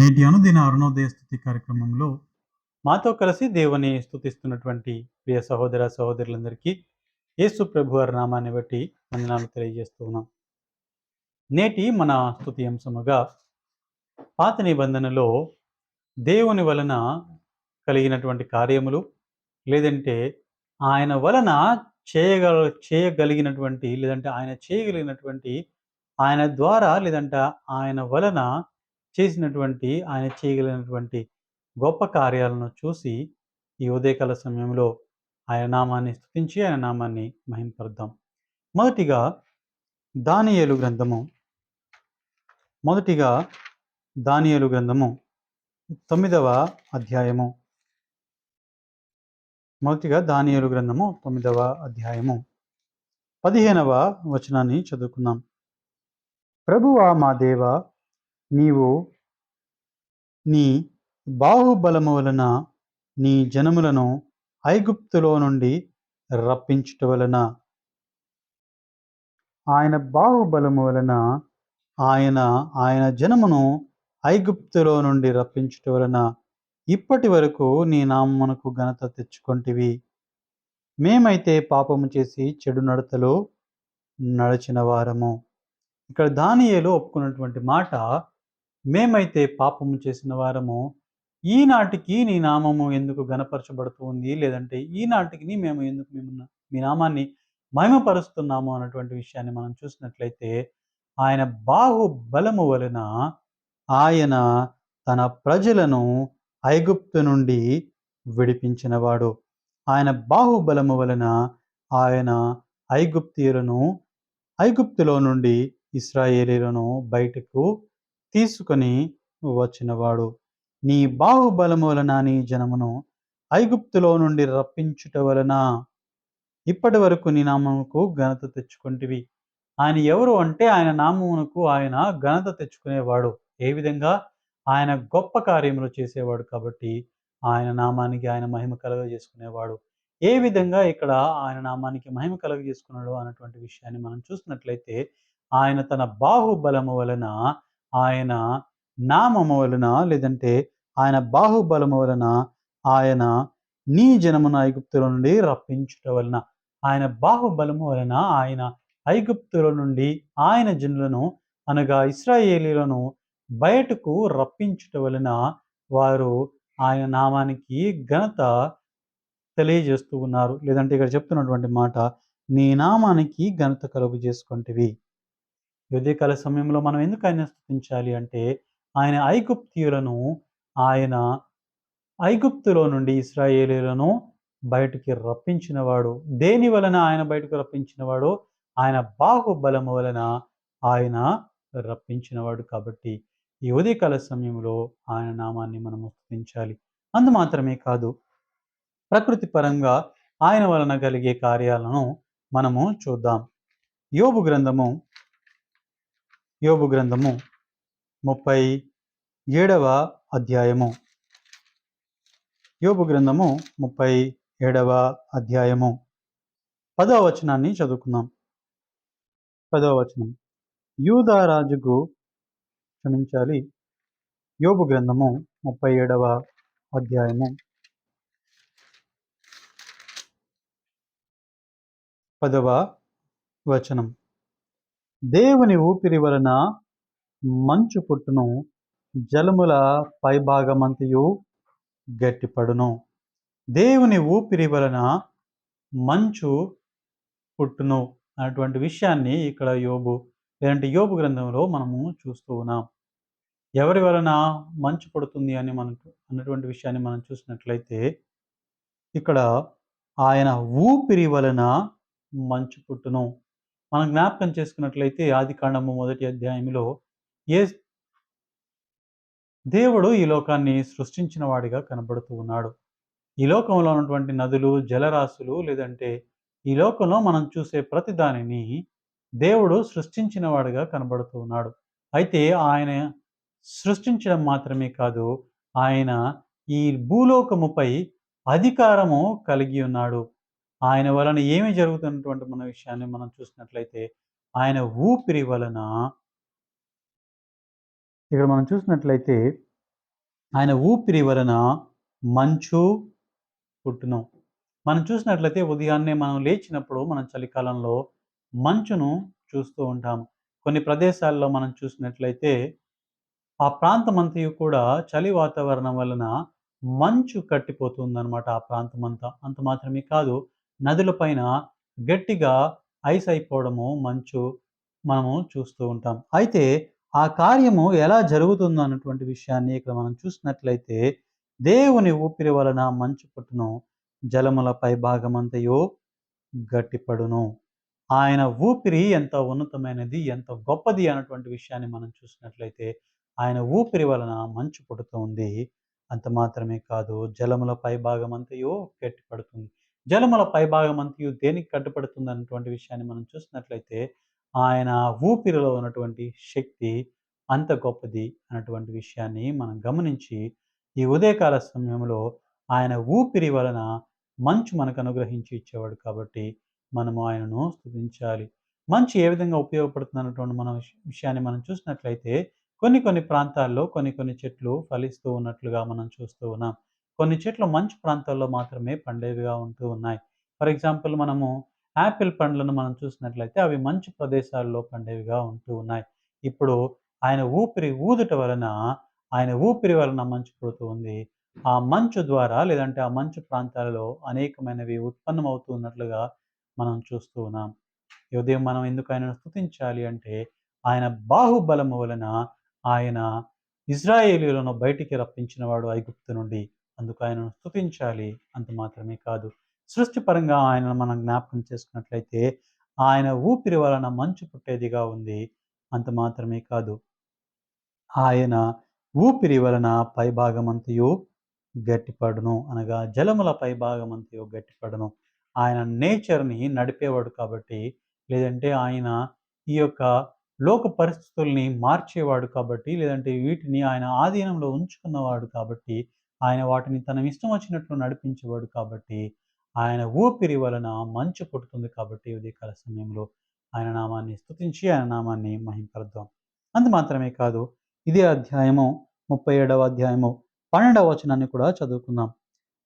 నేటి అనుదిన అరుణోదయ స్థుతి కార్యక్రమంలో మాతో కలిసి దేవుని స్థుతిస్తున్నటువంటి ప్రియ సహోదర సహోదరులందరికీ యేసు ప్రభు వారి నామాన్ని బట్టి వందనాలు తెలియజేస్తూ ఉన్నాం. నేటి మన స్థుతి అంశముగా పాత నిబంధనలో దేవుని వలన కలిగినటువంటి కార్యములు లేదంటే ఆయన వలన చేయగల చేయగలిగినటువంటి లేదంటే ఆయన చేయగలిగినటువంటి ఆయన ద్వారా లేదంటే ఆయన వలన చేసినటువంటి ఆయన చేయగలిగినటువంటి గొప్ప కార్యాలను చూసి ఈ ఉదయకాల సమయంలో ఆయన నామాన్ని స్థుతించి ఆయన నామాన్ని మహింపరుద్దాం. మొదటిగా దానియేలు గ్రంథము. మొదటిగా దానియేలు గ్రంథము తొమ్మిదవ అధ్యాయము. మొదటిగా దానియేలు గ్రంథము తొమ్మిదవ అధ్యాయము. పదిహేనవ వచనాన్ని చదువుకుందాం. ప్రభువా మా దేవ నీవు నీ బాహుబలము వలన నీ జనములను ఐగుప్తులో నుండి రప్పించుట వలన. ఆయన బాహుబలము వలన ఆయన ఆయన జనమును ఐగుప్తులో నుండి రప్పించుట వలన ఇప్పటి వరకు నీ నామమునకు ఘనత తెచ్చుకొంటివి. మేమైతే పాపము చేసి చెడు నడతలో నడిచిన వారము. ఇక్కడ దానియేలు ఒప్పుకున్నటువంటి మాట మేమైతే పాపము చేసిన వారము ఈనాటికి నీ నామము ఎందుకు గనపరచబడుతుంది లేదంటే ఈనాటికి మేము ఎందుకు మేము మీ నామాన్ని మహిమపరుస్తున్నాము అన్నటువంటి విషయాన్ని మనం చూసినట్లయితే ఆయన బాహుబలము వలన ఆయన తన ప్రజలను ఐగుప్తు నుండి విడిపించినవాడు. ఆయన బాహుబలము వలన ఆయన ఐగుప్తీయులను ఐగుప్తులో నుండి ఇస్రాయేలీలను బయటకు తీసుకొని వచ్చినవాడు నీ బాహుబలము వలన నీ జనమును ఐగుప్తులో నుండి రప్పించుట వలన ఇప్పటి వరకు నీ నామముకు ఘనత తెచ్చుకుంటివి. ఆయన ఎవరు అంటే ఆయన నామమునకు ఆయన ఘనత తెచ్చుకునేవాడు. ఏ విధంగా? ఆయన గొప్ప కార్యములు చేసేవాడు కాబట్టి ఆయన నామానికి ఆయన మహిమ కలగజేసుకునేవాడు. ఏ విధంగా ఇక్కడ ఆయన నామానికి మహిమ కలగజేసుకున్నాడు అన్నటువంటి విషయాన్ని మనం చూసినట్లయితే ఆయన తన బాహుబలము వలన ఆయన నామము వలన లేదంటే ఆయన బాహుబలము వలన ఆయన నీ జనమున ఐగుప్తుల నుండి రప్పించుట వలన ఆయన బాహుబలము వలన ఆయన ఐగుప్తుల నుండి ఆయన జనులను అనగా ఇస్రాయేలీలను బయటకు రప్పించుట వలన వారు ఆయన నామానికి ఘనత తెలియజేస్తూ ఉన్నారు. లేదంటే ఇక్కడ చెప్తున్నటువంటి మాట నీ నామానికి ఘనత కలుగు చేసుకుంటేవి యుద్ధకాల సమయంలో మనం ఎందుకు ఆయన స్థుతించాలి అంటే ఆయన ఐగుప్తియులను ఆయన ఐగుప్తులో నుండి ఇస్రాయేలీలను బయటికి రప్పించినవాడు. దేని వలన ఆయన బయటకు రప్పించినవాడు ఆయన బాహుబలము వలన ఆయన రప్పించినవాడు కాబట్టి ఈ ఉదయకాల సమయంలో ఆయన నామాన్ని మనం స్థుతించాలి అందు మాత్రమే కాదు ప్రకృతి పరంగా ఆయన వలన కలిగే కార్యాలను మనము చూద్దాం. యోబు గ్రంథము యోబు గ్రంథము ముప్పై ఏడవ అధ్యాయము. యోబు గ్రంథము ముప్పై ఏడవ అధ్యాయము. పదవ వచనాన్ని చదువుకుందాం. పదవ వచనం. యూదారాజుకు క్షమించాలి. యోబు గ్రంథము ముప్పై ఏడవ అధ్యాయము. పదవ వచనం. దేవుని ఊపిరి వలన మంచు పుట్టును జలముల పైభాగమంతయు గట్టిపడును. దేవుని ఊపిరి వలన మంచు పుట్టును అన్నటువంటి విషయాన్ని ఇక్కడ యోబు లేదంటే యోబు గ్రంథంలో మనము చూస్తూ ఉన్నాం. ఎవరి వలన మంచు పడుతుంది అని మనకు అన్నటువంటి విషయాన్ని మనం చూసినట్లయితే ఇక్కడ ఆయన ఊపిరి వలన మంచు పుట్టును. మనం జ్ఞాపకం చేసుకున్నట్లయితే ఆది కాండము మొదటి అధ్యాయంలో ఏ దేవుడు ఈ లోకాన్ని సృష్టించిన వాడిగా కనబడుతూ ఉన్నాడు. ఈ లోకంలో ఉన్నటువంటి నదులు జలరాశులు లేదంటే ఈ లోకంలో మనం చూసే ప్రతి దానిని దేవుడు సృష్టించిన వాడిగా కనబడుతూ ఉన్నాడు. అయితే ఆయన సృష్టించడం మాత్రమే కాదు ఆయన ఈ భూలోకముపై అధికారము కలిగి ఉన్నాడు. ఆయన వలన ఏమి జరుగుతున్నటువంటి మన విషయాన్ని మనం చూసినట్లయితే ఆయన ఊపిరి వలన ఇక్కడ మనం చూసినట్లయితే ఆయన ఊపిరి వలన మంచు పుట్టును మనం చూసినట్లయితే ఉదయాన్నే మనం లేచినప్పుడు మనం చలికాలంలో మంచును చూస్తూ ఉంటాం కొన్ని ప్రదేశాల్లో మనం చూసినట్లయితే ఆ ప్రాంతమంతయు కూడా చలి వాతావరణం వలన మంచు కట్టిపోతుందన్నమాట ఆ ప్రాంతమంతా. అంత మాత్రమే కాదు నదుల పైన గట్టిగా ఐస్ అయిపోవడము, మంచు మనము చూస్తూ ఉంటాం. అయితే ఆ కార్యము ఎలా జరుగుతుందో అన్నటువంటి విషయాన్ని ఇక్కడ మనం చూసినట్లయితే దేవుని ఊపిరి వలన మంచు పుట్టును. జలముల పైభాగమంతయు గట్టిపడును. ఆయన ఊపిరి ఎంత ఉన్నతమైనది, ఎంత గొప్పది అన్నటువంటి విషయాన్ని మనం చూసినట్లయితే ఆయన ఊపిరి వలన మంచు పుడుతుంది. అంత మాత్రమే కాదు జలముల పై భాగం అంతయో గట్టిపడుతుంది. జలముల పైభాగమంతయు దేనికి కట్టుపడుతుంది అన్నటువంటి విషయాన్ని మనం చూసినట్లయితే ఆయన ఊపిరిలో ఉన్నటువంటి శక్తి అంత గొప్పది అన్నటువంటి విషయాన్ని మనం గమనించి ఈ ఉదయకాల సమయంలో ఆయన ఊపిరి వలన మంచు మనకు అనుగ్రహించి ఇచ్చేవాడు కాబట్టి మనము ఆయనను స్థుతించాలి మంచు ఏ విధంగా ఉపయోగపడుతుంది అన్నటువంటి మన విషయాన్ని మనం చూసినట్లయితే కొన్ని కొన్ని ప్రాంతాల్లో కొన్ని కొన్ని చెట్లు ఫలిస్తూ ఉన్నట్లుగా మనం చూస్తూ ఉన్నాం. కొన్ని చెట్లు మంచు ప్రాంతాల్లో మాత్రమే పండేవిగా ఉంటూ ఉన్నాయి. ఫర్ ఎగ్జాంపుల్ మనము యాపిల్ పండ్లను మనం చూసినట్లయితే అవి మంచు ప్రదేశాల్లో పండేవిగా ఉంటూ ఉన్నాయి. ఇప్పుడు ఆయన ఊపిరి ఊదుట వలన ఆయన ఊపిరి వలన మంచు పుడుతుంది ఆ మంచు ద్వారా లేదంటే ఆ మంచు ప్రాంతాలలో అనేకమైనవి ఉత్పన్నమవుతున్నట్లుగా మనం చూస్తూ ఉన్నాం. ఈ ఉదయం మనం ఎందుకు ఆయనను స్తుతించాలి అంటే ఆయన బాహుబలము వలన ఆయన ఇజ్రాయేలీలను బయటికి రప్పించినవాడు ఐగుప్తు నుండి. అందుకు ఆయనను స్తుతించాలి. అంత మాత్రమే కాదు సృష్టిపరంగా ఆయనను మనం జ్ఞాపకం చేసుకున్నట్లయితే ఆయన ఊపిరి వలన మంచు పుట్టేదిగా ఉంది. అంత మాత్రమే కాదు ఆయన ఊపిరి వలన పైభాగమంతయు గట్టిపడును. అనగా జలముల పైభాగమంతయు గట్టిపడును. ఆయన నేచర్‌ని నడిపేవాడు కాబట్టి లేదంటే ఆయన ఈ యొక్క లోక పరిస్థితుల్ని మార్చేవాడు కాబట్టి లేదంటే వీటిని ఆయన ఆధీనంలో ఉంచుకున్నవాడు కాబట్టి ఆయన వాటిని తన ఇష్టం వచ్చినట్లు నడిపించేవాడు కాబట్టి ఆయన ఊపిరి వలన మంచు పుట్టుతుంది కాబట్టి ఉదయకాల సమయంలో ఆయన నామాన్ని స్తుతించి ఆయన నామాన్ని మహింపరద్దాం అంత మాత్రమే కాదు ఇదే అధ్యాయము 37వ అధ్యాయము 12వ వచనాన్ని కూడా చదువుకుందాం.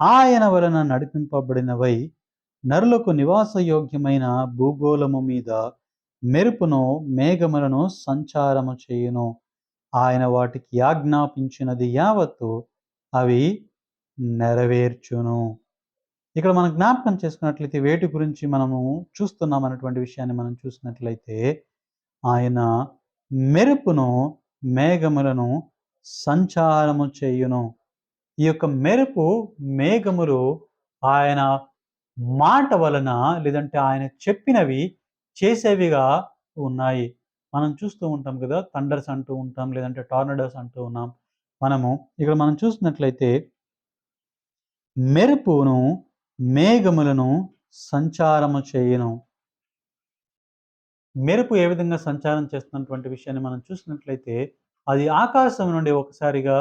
ఆయన వలన నడిపింపబడినవై నరులకు నివాసయోగ్యమైన భూగోళము మీద మెరుపును, మేఘములను సంచారము చేయును. ఆయన వాటికి ఆజ్ఞాపించినది యావత్తు అవి నెరవేర్చును. ఇక్కడ మనం జ్ఞాపకం చేసుకున్నట్లయితే వేటి గురించి మనము చూస్తున్నాం అన్నటువంటి విషయాన్ని మనం చూసినట్లయితే ఆయన మెరుపును, మేఘములను సంచారము చేయును. ఈ యొక్క మెరుపు, మేఘములు ఆయన మాట వలన లేదంటే ఆయన చెప్పినవి చేసేవిగా ఉన్నాయి. మనం చూస్తూ ఉంటాం కదా! థండర్స్ అంటూ ఉంటాం. లేదంటే టార్నడోస్ అంటూ ఉన్నాం. మనము ఇక్కడ మనం చూసినట్లయితే మెరుపును, మేఘములను సంచారము చేయను మెరుపు ఏ విధంగా సంచారం చేస్తున్నటువంటి విషయాన్ని మనం చూసినట్లయితే అది ఆకాశం నుండి ఒకసారిగా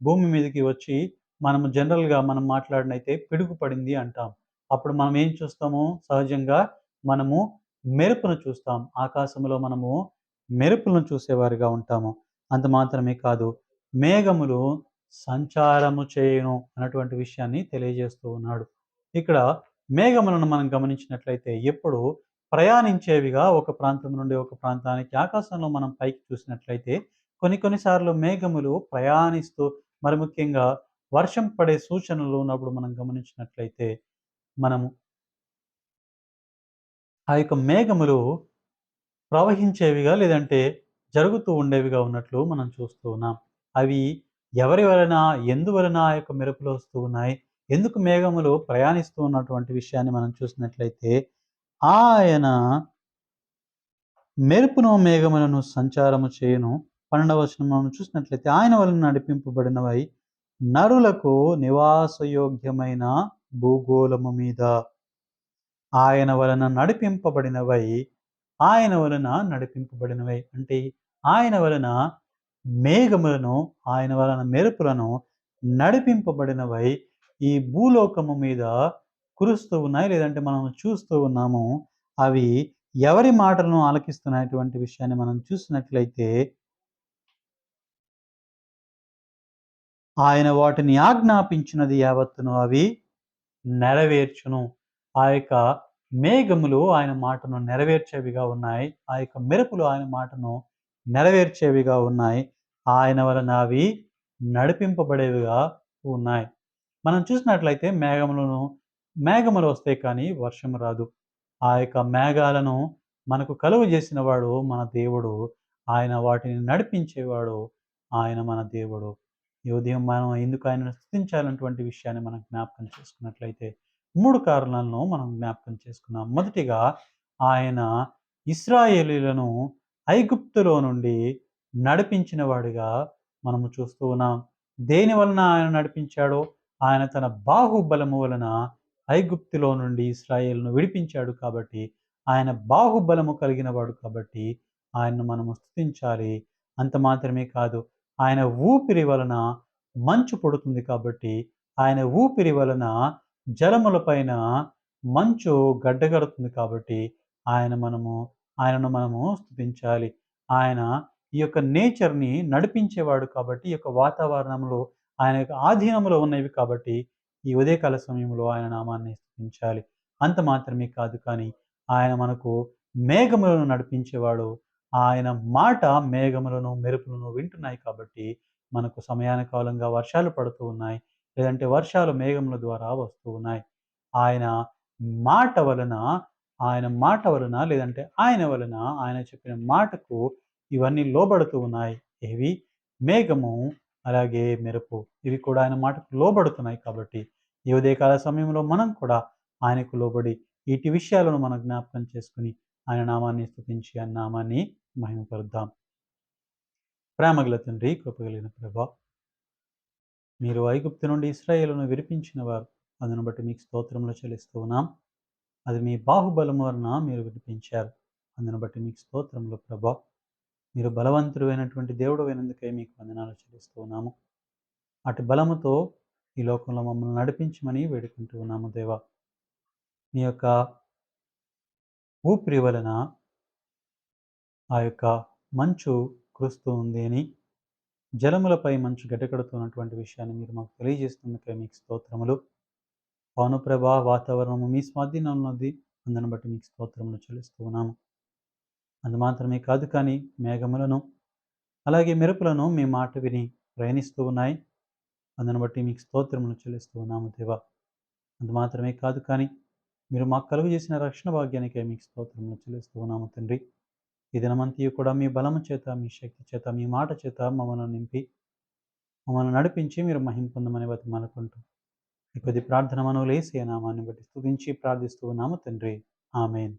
భూమి మీదకి వచ్చి మనము జనరల్‌గా మనం మాట్లాడినైతే పిడుగు పడింది అంటాం. అప్పుడు మనం ఏం చూస్తాము? సహజంగా మనము మెరుపును చూస్తాం. ఆకాశంలో మనము మెరుపులను చూసేవారిగా ఉంటాము. అంత మాత్రమే కాదు మేఘములు సంచారము చేయను అన్నటువంటి విషయాన్ని తెలియజేస్తూ ఉన్నాడు. ఇక్కడ మేఘములను మనం గమనించినట్లయితే ఎప్పుడు ప్రయాణించేవిగా ఒక ప్రాంతం నుండి ఒక ప్రాంతానికి ఆకాశంలో మనం పైకి చూసినట్లయితే కొన్ని కొన్నిసార్లు మేఘములు ప్రయాణిస్తూ మరి ముఖ్యంగా వర్షం పడే సూచనలు ఉన్నప్పుడు మనం గమనించినట్లయితే మనము ఆ యొక్క మేఘములు ప్రవహించేవిగా లేదంటే జరుగుతూ ఉండేవిగా ఉన్నట్లు మనం చూస్తూ ఉన్నాం. అవి ఎవరి వలన, ఎందువలన ఆ యొక్క మెరుపులు వస్తూ ఉన్నాయి? ఎందుకు మేఘములు ప్రయాణిస్తూ ఉన్నటువంటి విషయాన్ని మనం చూసినట్లయితే ఆయన మెరుపును, మేఘములను సంచారము చేయను 12వ వచనం మనం చూసినట్లయితే ఆయన వలన నడిపింపబడినవై నరులకు నివాసయోగ్యమైన భూగోళము మీద ఆయన వలన నడిపింపబడినవై ఆయన వలన నడిపింపబడినవై అంటే ఆయన వలన మేఘములను, ఆయన వలన మెరుపులను నడిపింపబడినవై ఈ భూలోకము మీద కురుస్తూ ఉన్నాయి. లేదంటే మనం చూస్తూ ఉన్నాము. అవి ఎవరి మాటలను ఆలకిస్తున్నటువంటి విషయాన్ని మనం చూసినట్లయితే ఆయన వాటిని ఆజ్ఞాపించినది యావత్తును అవి నెరవేర్చును ఆ యొక్క మేఘములు ఆయన మాటను నెరవేర్చేవిగా ఉన్నాయి ఆ యొక్క మెరుపులు ఆయన మాటను నెరవేర్చేవిగా ఉన్నాయి. ఆయన వలన అవి నడిపింపబడేవిగా ఉన్నాయి. మనం చూసినట్లయితే మేఘములను మేఘములు వస్తే కానీ వర్షం రాదు. ఆ యొక్క మేఘాలను మనకు కలుగు చేసిన వాడు మన దేవుడు. ఆయన వాటిని నడిపించేవాడు ఆయన మన దేవుడు. ఈ ఉదయం మనం ఎందుకు ఆయనను స్థుతించాలన్నటువంటి విషయాన్ని మనం జ్ఞాపకం చేసుకున్నట్లయితే మూడు కారణాలను మనం జ్ఞాపకం చేసుకున్నాం. మొదటిగా ఆయన ఇస్రాయేలీలను ఐగుప్తులో నుండి నడిపించిన వాడిగా మనము చూస్తూ ఉన్నాం. దేని వలన ఆయన నడిపించాడో? ఆయన తన బాహుబలము వలన ఐగుప్తులో నుండి ఇస్రాయేల్ను విడిపించాడు కాబట్టి ఆయన బాహుబలము కలిగిన వాడు కాబట్టి ఆయన్ను మనము స్థుతించాలి అంత మాత్రమే కాదు ఆయన ఊపిరి వలన మంచు పుడుతుంది కాబట్టి ఆయన ఊపిరి వలన జలముల పైన మంచు గడ్డగడుతుంది కాబట్టి ఆయన మనము ఆయనను మనము స్థుతించాలి ఆయన ఈ యొక్క నేచర్ని నడిపించేవాడు కాబట్టి ఈ యొక్క వాతావరణంలో ఆయన యొక్క ఆధీనంలో ఉన్నవి కాబట్టి ఈ ఉదయకాల సమయంలో ఆయన నామాన్ని స్థుతించాలి అంత మాత్రమే కాదు కానీ ఆయన మనకు మేఘములను నడిపించేవాడు. ఆయన మాట మేఘములను మెరుపులను వింటున్నాయి కాబట్టి మనకు సమయానుకాలంగా వర్షాలు పడుతూ ఉన్నాయి. లేదంటే వర్షాలు మేఘముల ద్వారా వస్తూ ఉన్నాయి. ఆయన మాట వలన ఆయన మాట వలన లేదంటే ఆయన వలన ఆయన చెప్పిన మాటకు ఇవన్నీ లోబడుతూ ఉన్నాయి. ఏవి? మేఘము అలాగే మెరుపు. ఇవి కూడా ఆయన మాటకు లోబడుతున్నాయి కాబట్టి ఈ ఉదయకాల సమయంలో మనం కూడా ఆయనకు లోబడి ఇటు విషయాలను మనం జ్ఞాపకం చేసుకుని ఆయన నామాన్ని స్థుతించి ఆ నామాన్ని మహిమపరుద్దాం. ప్రేమగల తండ్రి కృపగలిగిన ప్రభా మీరు ఐగుప్తు నుండి ఇస్రాయేలును విరిపించిన వారు. అందును బట్టి మీకు స్తోత్రంలో చెల్లిస్తూ ఉన్నాం. అది మీ బాహుబలం వలన మీరు విడిపించారు. అందును బట్టి మీకు స్తోత్రంలో ప్రభా. మీరు బలవంతుడు అయినటువంటి దేవుడు అయినందుకే మీకు వందనాలు చెల్లిస్తూ ఉన్నాము. అటు బలముతో ఈ లోకంలో మమ్మల్ని నడిపించమని వేడుకుంటూ ఉన్నాము దేవా. మీ యొక్క ఊపిరి వలన ఆ యొక్క మంచు కురుస్తూ ఉంది అని జలములపై మంచు గడ్డకడుతున్నటువంటి విషయాన్ని మీరు మాకు తెలియజేస్తున్నందుకే మీకు స్తోత్రములు. పవనప్రభ వాతావరణము మీ స్వాధీనం ఉన్నది. అందును బట్టి మీకు స్తోత్రములు చెల్లిస్తూ ఉన్నాము అందు మాత్రమే కాదు కానీ మేఘములను అలాగే మెరుపులను మీ మాట విని ప్రయాణిస్తూ ఉన్నాయి. అందును బట్టి మీకు స్తోత్రములు చెల్లిస్తూ ఉన్నాము దేవా. అందు మాత్రమే కాదు కానీ మీరు మాకు కలుగు చేసిన రక్షణ భాగ్యానికే మీకు స్తోత్రములు చెల్లిస్తూ ఉన్నాము తండ్రి. ఈ దినమంతయు కూడా మీ బలము చేత మీ శక్తి చేత మీ మాట చేత మమ్మల్ని నింపి మమ్మల్ని నడిపించి మీరు మహిం పొందమని బతిమాలకుంటూ కొద్ది ప్రార్థన మనవులు వేసే నామాన్ని బట్టి స్తుతించి ప్రార్థిస్తూ ఉన్నాము తండ్రి. ఆమెన్.